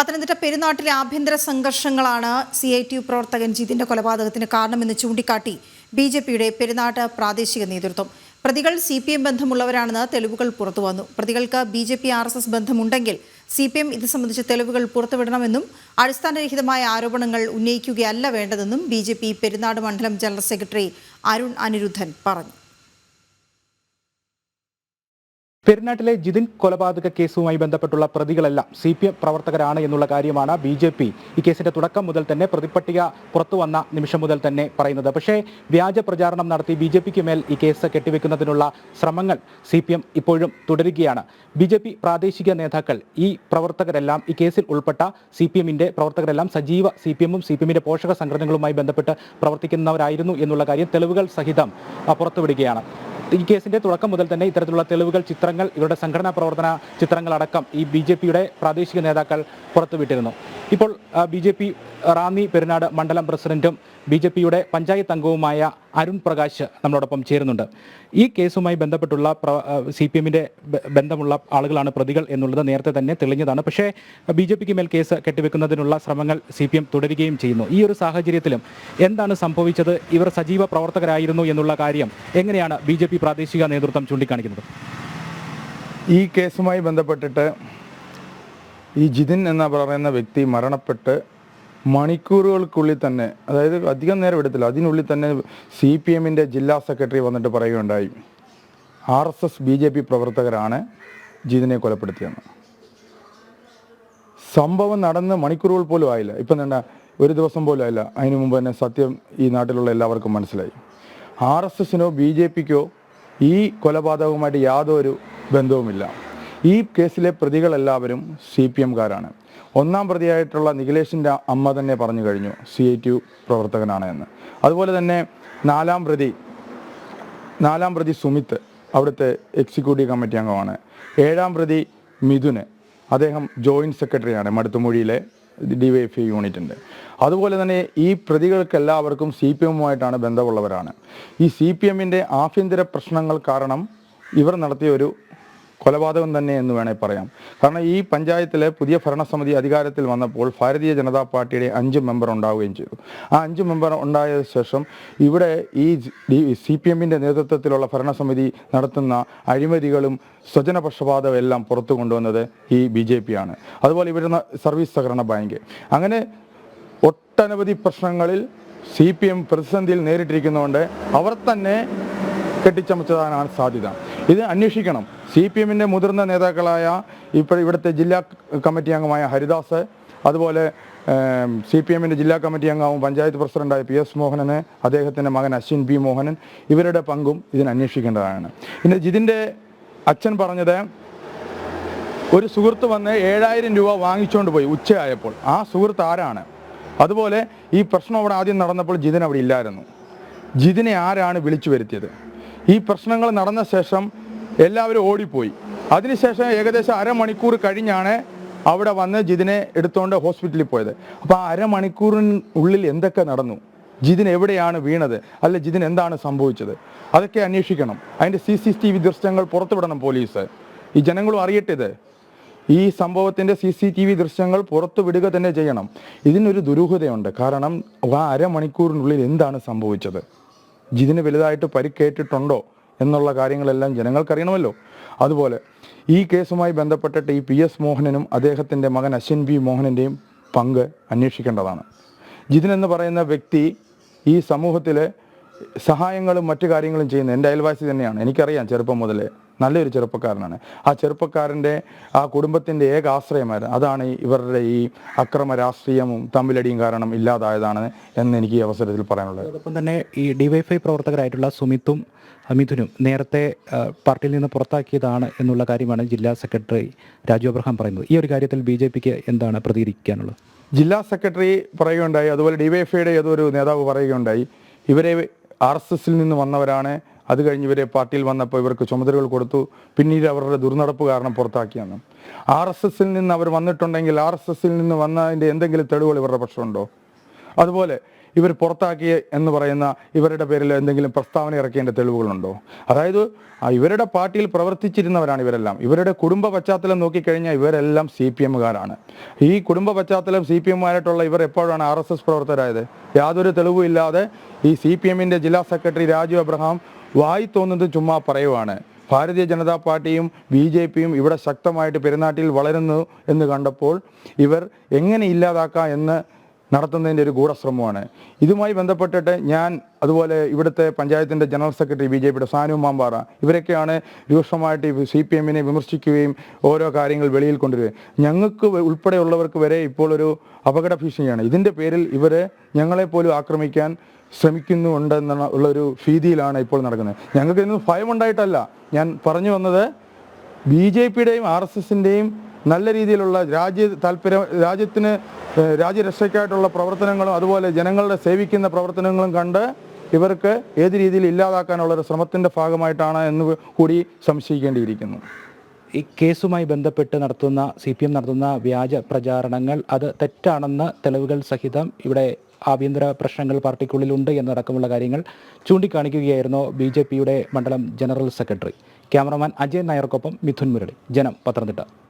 പത്തനംതിട്ട പെരുന്നാട്ടിലെ ആഭ്യന്തര സംഘർഷങ്ങളാണ് സി ഐ ടി യു പ്രവർത്തകൻ ജിതിന്റെ കൊലപാതകത്തിന് കാരണമെന്ന് ചൂണ്ടിക്കാട്ടി ബി ജെ പിയുടെ പെരുന്നാട്ട് പ്രാദേശിക നേതൃത്വം. പ്രതികൾ സി പി എം ബന്ധമുള്ളവരാണെന്ന് തെളിവുകൾ പുറത്തുവന്നു പ്രതികൾക്ക് B J P R S S ബന്ധമുണ്ടെങ്കിൽ C P M ഇത് സംബന്ധിച്ച തെളിവുകൾ പുറത്തുവിടണമെന്നും അടിസ്ഥാനരഹിതമായ ആരോപണങ്ങൾ ഉന്നയിക്കുകയല്ല വേണ്ടതെന്നും ബി ജെ പി പെരുന്നാട് മണ്ഡലം ജനറൽ സെക്രട്ടറി അരുൺ അനിരുദ്ധൻ പറഞ്ഞു. പെരുന്നാട്ടിലെ ജിതിൻ കൊലപാതക കേസുമായി ബന്ധപ്പെട്ടുള്ള പ്രതികളെല്ലാം സി പി എം പ്രവർത്തകരാണ് എന്നുള്ള കാര്യമാണ് ബി ജെ പി ഈ കേസിന്റെ തുടക്കം മുതൽ തന്നെ പ്രതിപട്ടിക പുറത്തു വന്ന നിമിഷം മുതൽ തന്നെ പറയുന്നത്. പക്ഷേ വ്യാജ പ്രചാരണം നടത്തി ബി ജെ പിക്ക് മേൽ ഈ കേസ് കെട്ടിവെക്കുന്നതിനുള്ള ശ്രമങ്ങൾ സി പി എം ഇപ്പോഴും തുടരുകയാണ്. ബി ജെ പി പ്രാദേശിക നേതാക്കൾ ഈ പ്രവർത്തകരെല്ലാം ഈ കേസിൽ ഉൾപ്പെട്ട സി പി എമ്മിന്റെ പ്രവർത്തകരെല്ലാം സജീവ സി പി എമ്മും സി പി എമ്മിന്റെ പോഷക സംഘടനകളുമായി ബന്ധപ്പെട്ട് പ്രവർത്തിക്കുന്നവരായിരുന്നു എന്നുള്ള കാര്യം തെളിവുകൾ സഹിതം പുറത്തുവിടുകയാണ്. ഈ കേസിന്റെ തുടക്കം മുതൽ തന്നെ ഇത്തരത്തിലുള്ള തെളിവുകൾ ചിത്രങ്ങൾ ഇവരുടെ സംഘടനാ പ്രവർത്തന ചിത്രങ്ങളടക്കം ഈ ബി ജെ പിയുടെ പ്രാദേശിക നേതാക്കൾ പുറത്തുവിട്ടിരുന്നു. ഇപ്പോൾ B J P Ranni Perunad മണ്ഡലം പ്രസിഡന്റും ബി ജെ പിയുടെ പഞ്ചായത്ത് അംഗവുമായ അരുൺ പ്രകാശ് നമ്മളോടൊപ്പം ചേരുന്നുണ്ട്. ഈ കേസുമായി ബന്ധപ്പെട്ടുള്ള സി പി എമ്മിന്റെ ബന്ധമുള്ള ആളുകളാണ് പ്രതികൾ എന്നുള്ളത് നേരത്തെ തന്നെ തെളിഞ്ഞതാണ്. പക്ഷേ ബി ജെ പിക്ക് മേൽ കേസ് കെട്ടിവെക്കുന്നതിനുള്ള ശ്രമങ്ങൾ സി പി എം തുടരുകയും ചെയ്യുന്നു. ഈ ഒരു സാഹചര്യത്തിലും എന്താണ് സംഭവിച്ചത്? ഇവർ സജീവ പ്രവർത്തകരായിരുന്നു എന്നുള്ള കാര്യം എങ്ങനെയാണ് ബി ജെ പി പ്രാദേശിക നേതൃത്വം ചൂണ്ടിക്കാണിക്കുന്നത്? ഈ കേസുമായി ബന്ധപ്പെട്ടിട്ട് ഈ ജിതിൻ എന്ന പറയുന്ന വ്യക്തി മരണപ്പെട്ട് മണിക്കൂറുകൾക്കുള്ളിൽ തന്നെ അതായത് അധികം നേരം എടുത്തില്ല അതിനുള്ളിൽ തന്നെ സി പി എമ്മിന്റെ ജില്ലാ സെക്രട്ടറി വന്നിട്ട് പറയുകയുണ്ടായി. R S S B J P പ്രവർത്തകരാണ് ജീതിനെ കൊലപ്പെടുത്തിയെന്ന്. സംഭവം നടന്ന് മണിക്കൂറുകൾ പോലും ആയില്ല. ഇപ്പം തന്നെ ഒരു ദിവസം പോലും ആയില്ല. അതിനു മുമ്പ് തന്നെ സത്യം ഈ നാട്ടിലുള്ള എല്ലാവർക്കും മനസ്സിലായി. ആർ എസ് എസിനോ ബി ജെ പിക്കോ ഈ കൊലപാതകവുമായിട്ട് യാതൊരു ബന്ധവുമില്ല. ഈ കേസിലെ പ്രതികളെല്ലാവരും സി പി എംകാരാണ്. ഒന്നാം പ്രതിയായിട്ടുള്ള നിഖിലേഷിന്റെ അമ്മ തന്നെ പറഞ്ഞു കഴിഞ്ഞു സി ഐ ടി പ്രവർത്തകനാണ് എന്ന്. അതുപോലെ തന്നെ നാലാം പ്രതി നാലാം പ്രതി സുമിത്ത് അവിടുത്തെ എക്സിക്യൂട്ടീവ് കമ്മിറ്റി അംഗമാണ്. ഏഴാം പ്രതി മിഥുന് അദ്ദേഹം ജോയിന്റ് സെക്രട്ടറിയാണ് മടുത്തുമൊഴിയിലെ ഡിവൈഎഫ്ഐ യൂണിറ്റിന്റെ അതുപോലെ തന്നെ ഈ പ്രതികൾക്ക് എല്ലാവർക്കും സി പി എമ്മുമായിട്ടാണ് ബന്ധമുള്ളവരാണ്. ഈ സി പി എമ്മിന്റെ ആഭ്യന്തര പ്രശ്നങ്ങൾ കാരണം ഇവർ നടത്തിയ ഒരു കൊലപാതകം തന്നെ എന്ന് വേണേൽ പറയാം. കാരണം ഈ പഞ്ചായത്തിലെ പുതിയ ഭരണസമിതി അധികാരത്തിൽ വന്നപ്പോൾ ഭാരതീയ ജനതാ പാർട്ടിയുടെ അഞ്ച് മെമ്പർ ഉണ്ടാവുകയും ചെയ്തു. ആ അഞ്ച് മെമ്പർ ഉണ്ടായ ശേഷം ഇവിടെ ഈ സി പി എമ്മിന്റെ നേതൃത്വത്തിലുള്ള ഭരണസമിതി നടത്തുന്ന അഴിമതികളും സ്വജനപക്ഷപാതവും എല്ലാം പുറത്തു കൊണ്ടുവന്നത് ഈ ബി ജെ പി ആണ്. അതുപോലെ ഇവിടുന്ന് സർവീസ് സഹകരണ ബാങ്ക്. അങ്ങനെ ഒട്ടനവധി പ്രശ്നങ്ങളിൽ സി പി എം പ്രതിസന്ധിയിൽ നേരിട്ടിരിക്കുന്നതുകൊണ്ട് അവർ തന്നെ കെട്ടിച്ചമച്ചതാണ് സാധ്യത. ഇത് അന്വേഷിക്കണം. സി പി എമ്മിന്റെ മുതിർന്ന നേതാക്കളായ ഇപ്പോൾ ഇവിടുത്തെ ജില്ലാ കമ്മിറ്റി അംഗമായ ഹരിദാസ് അതുപോലെ സി പി എമ്മിന്റെ ജില്ലാ കമ്മിറ്റി അംഗവും പഞ്ചായത്ത് പ്രസിഡന്റായ പി എസ് മോഹനന് അദ്ദേഹത്തിന്റെ മകൻ അശ്വിൻ പി മോഹനൻ ഇവരുടെ പങ്കും ഇതിന് അന്വേഷിക്കേണ്ടതാണ്. പിന്നെ ജിതിന്റെ അച്ഛൻ പറഞ്ഞത് ഒരു സുഹൃത്ത് വന്ന് ഏഴായിരം രൂപ വാങ്ങിച്ചുകൊണ്ട് പോയി ഉച്ചയായപ്പോൾ. ആ സുഹൃത്ത് ആരാണ്? അതുപോലെ ഈ പ്രശ്നം അവിടെ ആദ്യം നടന്നപ്പോൾ ജിതിൻ അവിടെ ഇല്ലായിരുന്നു. ജിതിനെ ആരാണ് വിളിച്ചു വരുത്തിയത്? ഈ പ്രശ്നങ്ങൾ നടന്ന ശേഷം എല്ലാവരും ഓടിപ്പോയി. അതിനുശേഷം ഏകദേശം അരമണിക്കൂർ കഴിഞ്ഞാണ് അവിടെ വന്ന് ജിതിനെ എടുത്തുകൊണ്ട് ഹോസ്പിറ്റലിൽ പോയത്. അപ്പോൾ ആ അരമണിക്കൂറിനുള്ളിൽ എന്തൊക്കെ നടന്നു? ജിതിൻ എവിടെയാണ് വീണത്? അല്ല ജിതിൻ എന്താണ് സംഭവിച്ചത്? അതൊക്കെ അന്വേഷിക്കണം. അതിന്റെ സി സി ടി വി ദൃശ്യങ്ങൾ പുറത്തുവിടണം പോലീസ്. ഈ ജനങ്ങളും അറിയട്ടെ ഇത്. ഈ സംഭവത്തിന്റെ സി സി ടി വി ദൃശ്യങ്ങൾ പുറത്തുവിടുക തന്നെ ചെയ്യണം. ഇതിനൊരു ദുരൂഹതയുണ്ട്. കാരണം ആ അരമണിക്കൂറിനുള്ളിൽ എന്താണ് സംഭവിച്ചത്? ജിതിന് വലുതായിട്ട് പരിക്കേറ്റിട്ടുണ്ടോ? എന്നുള്ള കാര്യങ്ങളെല്ലാം ജനങ്ങൾക്കറിയണമല്ലോ. അതുപോലെ ഈ കേസുമായി ബന്ധപ്പെട്ടിട്ട് ഈ പി എസ് മോഹനനും അദ്ദേഹത്തിന്റെ മകൻ അശ്വിൻ ബി മോഹനന്റെയും പങ്ക് അന്വേഷിക്കേണ്ടതാണ്. ജിതിൻ എന്ന് പറയുന്ന വ്യക്തി ഈ സമൂഹത്തിലെ സഹായങ്ങളും മറ്റു കാര്യങ്ങളും ചെയ്യുന്ന എന്റെ അയൽവാസി തന്നെയാണ്. എനിക്കറിയാം ചെറുപ്പം മുതലേ. നല്ലൊരു ചെറുപ്പക്കാരനാണ്. ആ ചെറുപ്പക്കാരന്റെ ആ കുടുംബത്തിന്റെ ഏക ആശ്രയമായിരുന്നു. അതാണ് ഇവരുടെ ഈ അക്രമ രാഷ്ട്രീയവും തമ്മിലടിയും കാരണം ഇല്ലാതായതാണ് എന്ന് എനിക്ക് ഈ അവസരത്തിൽ പറയാനുള്ളത്. അതോടൊപ്പം തന്നെ ഈ ഡിവൈഫൈ പ്രവർത്തകരായിട്ടുള്ള സുമിത്തും മിഥുനും നേരത്തെ പാർട്ടിയിൽ നിന്ന് പുറത്താക്കിയതാണ് എന്നുള്ള കാര്യമാണ് ജില്ലാ സെക്രട്ടറി രാജു അബ്രഹാം പറയുന്നത്. ഈ ഒരു കാര്യത്തിൽ ബി ജെ പിക്ക് എന്താണ് പ്രതികരിക്കാനുള്ളത്? ജില്ലാ സെക്രട്ടറി പറയുകയുണ്ടായി. അതുപോലെ ഡിവൈഎഫ്ഐയുടെ ഏതൊരു നേതാവ് പറയുകയുണ്ടായി. ഇവരെ ആർ എസ് എസിൽ നിന്ന് വന്നവരാണ് അത് കഴിഞ്ഞ് ഇവരെ പാർട്ടിയിൽ വന്നപ്പോൾ ഇവർക്ക് ചുമതലകൾ കൊടുത്തു. പിന്നീട് അവരുടെ ദുർനടപ്പ് കാരണം പുറത്താക്കിയെന്ന്. ആർ എസ് എസിൽ നിന്ന് അവർ വന്നിട്ടുണ്ടെങ്കിൽ ആർ എസ് എസിൽ നിന്ന് വന്നതിന്റെ എന്തെങ്കിലും തെളിവുകൾ ഇവരുടെ പക്ഷമുണ്ടോ? അതുപോലെ ഇവർ പുറത്താക്കിയ എന്ന് പറയുന്ന ഇവരുടെ പേരിൽ എന്തെങ്കിലും പ്രസ്താവന ഇറക്കേണ്ട തെളിവുകളുണ്ടോ? അതായത് ഇവരുടെ പാർട്ടിയിൽ പ്രവർത്തിച്ചിരുന്നവരാണ് ഇവരെല്ലാം. ഇവരുടെ കുടുംബ പശ്ചാത്തലം നോക്കിക്കഴിഞ്ഞാൽ ഇവരെല്ലാം സി പി എമ്മുകാരാണ്. ഈ കുടുംബ പശ്ചാത്തലം സി പി എമ്മുമാരായിട്ടുള്ള ഇവർ എപ്പോഴാണ് ആർ എസ് എസ് പ്രവർത്തകരായത്? യാതൊരു തെളിവുമില്ലാതെ ഈ സി പി എമ്മിന്റെ ജില്ലാ സെക്രട്ടറി രാജു അബ്രഹാം വായി തോന്നുന്നത് ചുമ്മാ പറയുവാണ്. ഭാരതീയ ജനതാ പാർട്ടിയും ബി ജെ പിയും ഇവിടെ ശക്തമായിട്ട് പെരുന്നാട്ടിൽ വളരുന്നു എന്ന് കണ്ടപ്പോൾ ഇവർ എങ്ങനെ ഇല്ലാതാക്കാം എന്ന് നടത്തുന്നതിന്റെ ഒരു ഗൂഢശ്രമമാണ്. ഇതുമായി ബന്ധപ്പെട്ടിട്ട് ഞാൻ അതുപോലെ ഇവിടുത്തെ പഞ്ചായത്തിന്റെ ജനറൽ സെക്രട്ടറി ബി ജെ പിയുടെ സാനു മാമ്പാറ ഇവരൊക്കെയാണ് രൂക്ഷമായിട്ട് സി പി എമ്മിനെ വിമർശിക്കുകയും ഓരോ കാര്യങ്ങൾ വെളിയിൽ കൊണ്ടുവരികയും. ഞങ്ങൾക്ക് ഉൾപ്പെടെയുള്ളവർക്ക് വരെ ഇപ്പോൾ ഒരു അപകട ഭീഷണിയാണ്. ഇതിന്റെ പേരിൽ ഇവരെ ഞങ്ങളെപ്പോലും ആക്രമിക്കാൻ ശ്രമിക്കുന്നുണ്ട് എന്ന ഉള്ളൊരു ഭീതിയിലാണ് ഇപ്പോൾ നടക്കുന്നത്. ഞങ്ങൾക്ക് ഇന്ന് ഭയമുണ്ടായിട്ടല്ല. ഞാൻ പറഞ്ഞു വന്നത് ബി ജെ പിയുടെയും ആർ എസ് എസിന്റെയും നല്ല രീതിയിലുള്ള രാജ്യ താല്പര്യ രാജ്യത്തിന് രാജ്യരക്ഷയ്ക്കായിട്ടുള്ള പ്രവർത്തനങ്ങളും അതുപോലെ ജനങ്ങളുടെ സേവിക്കുന്ന പ്രവർത്തനങ്ങളും കണ്ട് ഇവർക്ക് ഏത് രീതിയിൽ ഇല്ലാതാക്കാനുള്ള ഒരു ശ്രമത്തിന്റെ ഭാഗമായിട്ടാണ് എന്ന് കൂടി സംശയിക്കേണ്ടിയിരിക്കുന്നു. ഈ കേസുമായി ബന്ധപ്പെട്ട് നടത്തുന്ന സി പി എം നടത്തുന്ന വ്യാജ പ്രചാരണങ്ങൾ അത് തെറ്റാണെന്ന് തെളിവുകൾ സഹിതം ഇവിടെ ആഭ്യന്തര പ്രശ്നങ്ങൾ പാർട്ടിക്കുള്ളിലുണ്ട് എന്നടക്കമുള്ള കാര്യങ്ങൾ ചൂണ്ടിക്കാണിക്കുകയായിരുന്നു ബി ജെ പിയുടെ മണ്ഡലം ജനറൽ സെക്രട്ടറി. ക്യാമറമാൻ അജയ് നായർക്കൊപ്പം മിഥുൻ മുരളി. ജനം പത്തനംതിട്ട.